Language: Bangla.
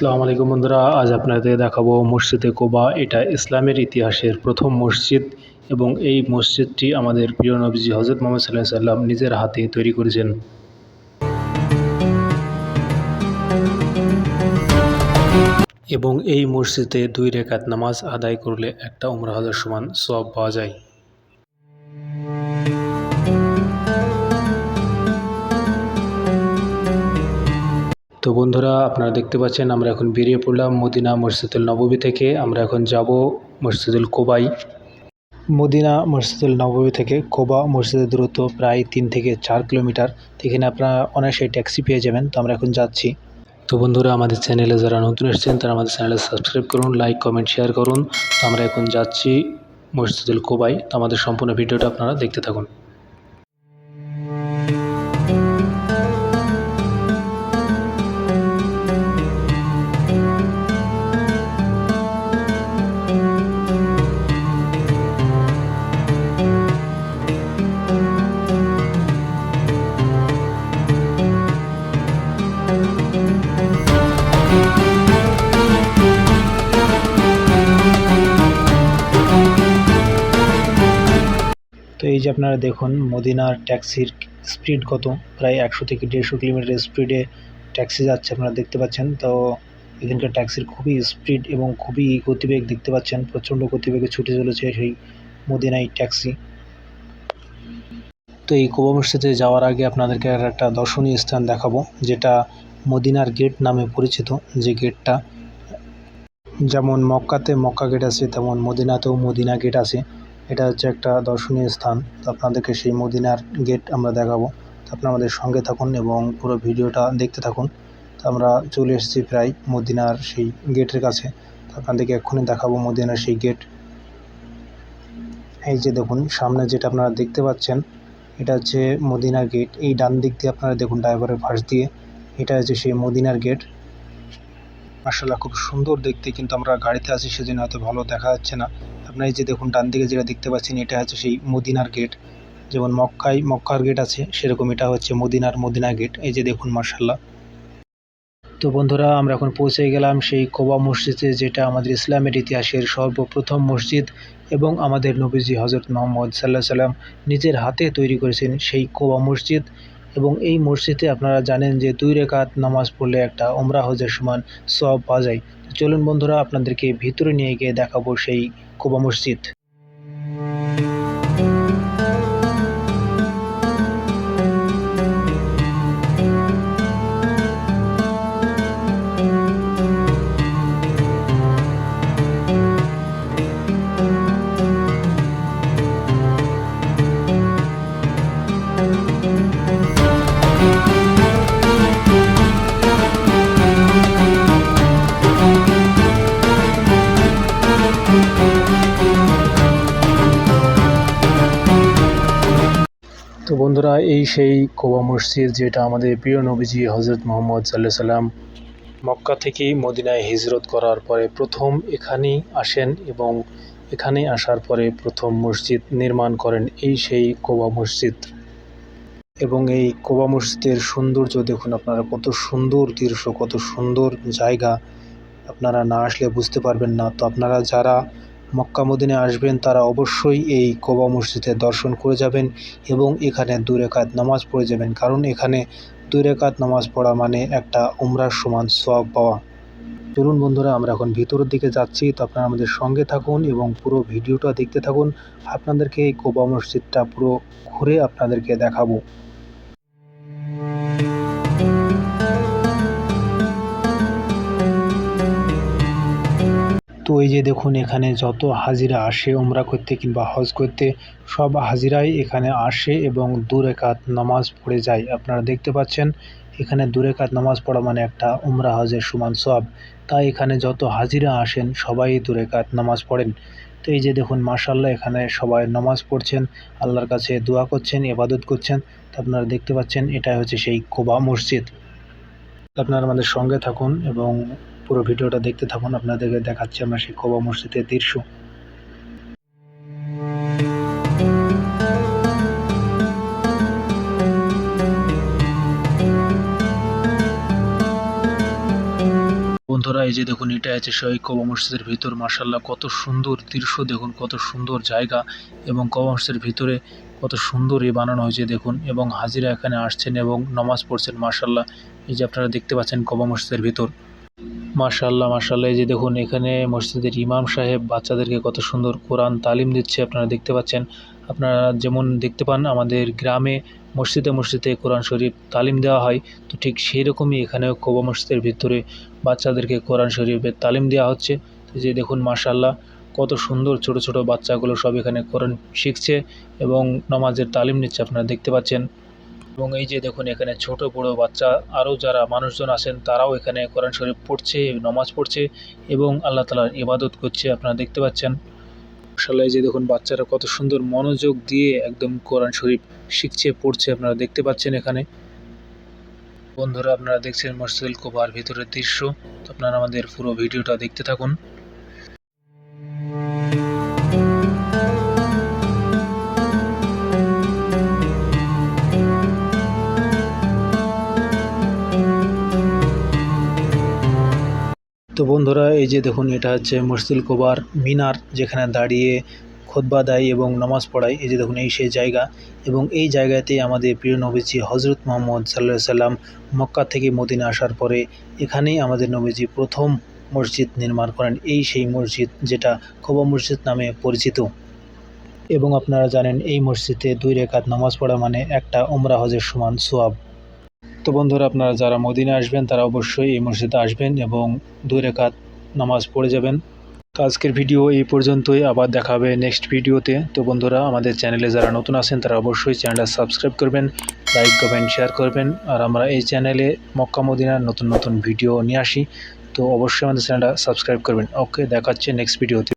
আসসালামু আলাইকুম বন্ধুরা, আজ আপনাদের দেখাবো মসজিদে কোবা। এটা ইসলামের ইতিহাসের প্রথম মসজিদ এবং এই মসজিদটি আমাদের প্রিয় নবীজি হজরত মোহাম্মদ সাল্লাহ সাল্লাম নিজের হাতে তৈরি করেছেন। এবং এই মসজিদে দুই রেখাত নামাজ আদায় করলে একটা উমরা হজের সমান সব পাওয়া যায়। বন্ধুরা, আপনারা দেখতে পাচ্ছেন আমরা এখন বেরিয়ে পড়লাম মদিনা মসজিদুল নববী থেকে। আমরা এখন যাব মসজিদুল কোবাই। মদিনা মসজিদুল নববী থেকে কোবা মসজিদের দূরত্ব প্রায় তিন থেকে চার কিলোমিটার। এখানে আপনারা অনায়াসে ট্যাক্সি পেয়ে যাবেন, তো আমরা এখন যাচ্ছি। তো বন্ধুরা, আমাদের চ্যানেলে যারা নতুন এসেছেন, তারা আমাদের চ্যানেলে সাবস্ক্রাইব করুন, লাইক, কমেন্ট, শেয়ার করুন। তো আমরা এখন যাচ্ছি মসজিদুল কোবাই। তো আমাদের সম্পূর্ণ ভিডিওটা আপনারা দেখতে থাকুন। এই যে আপনারা দেখুন, মদিনার ট্যাক্সির স্পিড কত? প্রায় একশো থেকে দেড়শো কিলোমিটার স্পিডে ট্যাক্সি যাচ্ছে আপনারা দেখতে পাচ্ছেন। তো এখানকার ট্যাক্সির খুবই স্পিড এবং খুবই গতিবেগ দেখতে পাচ্ছেন। প্রচণ্ড গতিবেগে ছুটে চলেছে সেই মদিনাই ট্যাক্সি। তো এই কোবা মসজিদে যাওয়ার আগে আপনাদেরকে একটা দর্শনীয় স্থান দেখাবো, যেটা মদিনার গেট নামে পরিচিত যে গেটটা। যেমন মক্কাতে মক্কা গেট আছে, তেমন মদিনাতেও মদিনা গেট আছে। এটা হচ্ছে একটা দর্শনীয় স্থান। তো আপনাদেরকে সেই মদিনার গেট আমরা দেখাবো। তো আপনারা আমাদের সঙ্গে থাকুন এবং পুরো ভিডিওটা দেখতে থাকুন। তো আমরা চলে এসেছি প্রায় মদিনার সেই গেটের কাছে। তো আপনাদেরকে এক্ষুনি দেখাবো মদিনার সেই গেট এই যে দেখুন, সামনে যেটা আপনারা দেখতে পাচ্ছেন, এটা হচ্ছে মদিনার গেট এই ডান দিক দিয়ে আপনারা দেখুন ড্রাইভারের পাশ দিয়ে এটা হচ্ছে সেই মদিনার গেট মার্শাল্লাহ খুব সুন্দর দেখতে। কিন্তু আমরা গাড়িতে আছি, সেজন্য হয়তো ভালো দেখা যাচ্ছে না। আপনারা যে দেখুন, ডান দিকে যেটা দেখতে পাচ্ছেন, এটা হচ্ছে সেই মদিনার গেট যেমন মক্কায়, মক্কার গেট আছে, সেরকম এটা হচ্ছে মদিনার মদিনা গেট এই যে দেখুন মার্শাল্লাহ তো বন্ধুরা, আমরা এখন পৌঁছে গেলাম সেই কোবা মসজিদে, যেটা আমাদের ইসলামের ইতিহাসের সর্বপ্রথম মসজিদ এবং আমাদের নবীজি হজরত মোহাম্মদ সাল্লাহ সাল্লাম নিজের হাতে তৈরি করেছেন সেই কোবা মসজিদ। এবং এই মসজিদে আপনারা জানেন যে দুই রেখাত নামাজ পড়লে একটা ওমরা হজের সমান সব পাওয়া যায়। চলুন বন্ধুরা, আপনাদেরকে ভিতরে নিয়ে গিয়ে দেখাবো সেই কোবা মসজিদ। তো বন্ধুরা, এই সেই কোবা মসজিদ যেটা আমাদের প্রিয় নবীজি হজরত মোহাম্মদ সাল্লাহ সাল্লাম মক্কা থেকে মদিনায় হিজরত করার পরে প্রথম এখানেই আসেন এবং এখানে আসার পরে প্রথম মসজিদ নির্মাণ করেন এই সেই কোবা মসজিদ। এবং এই কোবা মসজিদের সৌন্দর্য দেখুন আপনারা, কত সুন্দর দৃশ্য, কত সুন্দর জায়গা। আপনারা না আসলে বুঝতে পারবেন না। তো আপনারা যারা মক্কা মদিনে আসবেন, তারা অবশ্যই এই কোবা মসজিদে দর্শন করে যাবেন এবং এখানে দুই রেখাত নামাজ পড়ে যাবেন। কারণ এখানে দুই রেখাত নামাজ পড়া মানে একটা উমরার সমান সব পাওয়া। চলুন বন্ধুরা, আমরা এখন ভিতরের দিকে যাচ্ছি। তো আপনারা আমাদের সঙ্গে থাকুন এবং পুরো ভিডিওটা দেখতে থাকুন। আপনাদেরকে এই কোবা মসজিদটা পুরো ঘুরে আপনাদেরকে দেখাবো। তো এই যে দেখুন, এখানে যত হাজিরা আসে, উমরা করতে কিংবা হজ করতে, সব হাজিরাই এখানে আসে এবং দু রেখাত নামাজ পড়ে যায়। আপনারা দেখতে পাচ্ছেন, এখানে দু রেখাত নামাজ পড়া মানে একটা উমরা হজের সমান সব তাই এখানে যত হাজিরা আসেন, সবাই দু রেখাত নামাজ পড়েন। তো এই যে দেখুন মার্শাল্লাহ এখানে সবাই নামাজ পড়ছেন, আল্লাহর কাছে দোয়া করছেন, ইবাদত করছেন। তো আপনারা দেখতে পাচ্ছেন, এটাই হচ্ছে সেই কোবা মসজিদ। আপনারা আমাদের সঙ্গে থাকুন এবং পুরো ভিডিওটা দেখতে থাকুন, আপনাদেরকে দেখাচ্ছি আমরা সেই কোবা মসজিদের দৃশ্য। বন্ধুরা, এই যে দেখুন, এটা আছে সেই কবা মসজিদের ভিতর। মার্শাল্লাহ কত সুন্দর দৃশ্য, দেখুন, কত সুন্দর জায়গা এবং কবা মসজিদের ভিতরে কত সুন্দর এ বানানো হয়েছে, দেখুন। এবং হাজিরা এখানে আসছেন এবং নামাজ পড়ছেন মার্শাল্লাহ এই যে আপনারা দেখতে পাচ্ছেন কবা মসজিদের ভিতর। মার্শাল্লাহ মার্শাল্লাহ এই যে দেখুন, এখানে মসজিদের ইমাম সাহেব বাচ্চাদেরকে কত সুন্দর কোরআন তালিম দিচ্ছে, আপনারা দেখতে পাচ্ছেন। আপনারা যেমন দেখতে পান, আমাদের গ্রামে মসজিদে মসজিদে কোরআন শরীফ তালিম দেওয়া হয়। তো ঠিক সেই রকমই এখানেও কোবা মসজিদের ভিতরে বাচ্চাদেরকে কোরআন শরীফের তালিম দেওয়া হচ্ছে। তো যে দেখুন মার্শাল্লাহ কত সুন্দর ছোট ছোট বাচ্চাগুলো সব এখানে কোরআন শিখছে এবং নামাজের তালিম নিচ্ছে, আপনারা দেখতে পাচ্ছেন। এবং এই যে দেখুন, এখানে ছোট, বড় বাচ্চা, আরও যারা মানুষজন আছেন, তারাও এখানে কোরআন শরীফ পড়ছে, নামাজ পড়ছে এবং আল্লাহ তালার ইবাদত করছে। আপনারা দেখতে পাচ্ছেন, মাশাআল্লাহ, এই যে দেখুন, বাচ্চারা কত সুন্দর মনোযোগ দিয়ে একদম কোরআন শরীফ শিখছে, পড়ছে, আপনারা দেখতে পাচ্ছেন এখানে। বন্ধুরা, আপনারা দেখছেন মসজিদুল কোবার ভিতরের দৃশ্য। তো আপনারা আমাদের পুরো ভিডিওটা দেখতে থাকুন। তো বন্ধুরা, এই যে দেখুন, এটা হচ্ছে মসজিদুল কোবার মিনার, যেখানে দাঁড়িয়ে খোদবা দেয় এবং নামাজ পড়ায়। এই যে দেখুন, এই সেই জায়গা এবং এই জায়গাতে আমাদের প্রিয় নবীজি হজরত মোহাম্মদ সাল্লাহ সাল্লাম মক্কা থেকে মদিনা আসার পরে এখানেই আমাদের নবীজি প্রথম মসজিদ নির্মাণ করেন। এই সেই মসজিদ যেটা খোবা মসজিদ নামে পরিচিত। এবং আপনারা জানেন, এই মসজিদে দুই রেখাত নামাজ পড়া মানে একটা ওমরা হজের সমান সোয়াব। তো বন্ধুরা, আপনারা যারা মদিনা আসবেন, তারা অবশ্যই এই মসজিদে আসবেন এবং দুই রেখাত নামাজ পড়ে যাবেন। তো আজকের ভিডিও এই পর্যন্তই, আবার দেখা হবে নেক্সট ভিডিওতে। তো বন্ধুরা, আমাদের চ্যানেলে যারা নতুন আছেন, তারা অবশ্যই চ্যানেলটা সাবস্ক্রাইব করবেন লাইক কমেন্ট শেয়ার করবেন। আর আমরা এই চ্যানেলে মক্কা, মদিনার নতুন নতুন ভিডিও নিয়ে আসি। তো অবশ্যই আমাদের চ্যানেলটা সাবস্ক্রাইব করবেন। ওকে দেখাচ্ছে নেক্সট ভিডিওতে।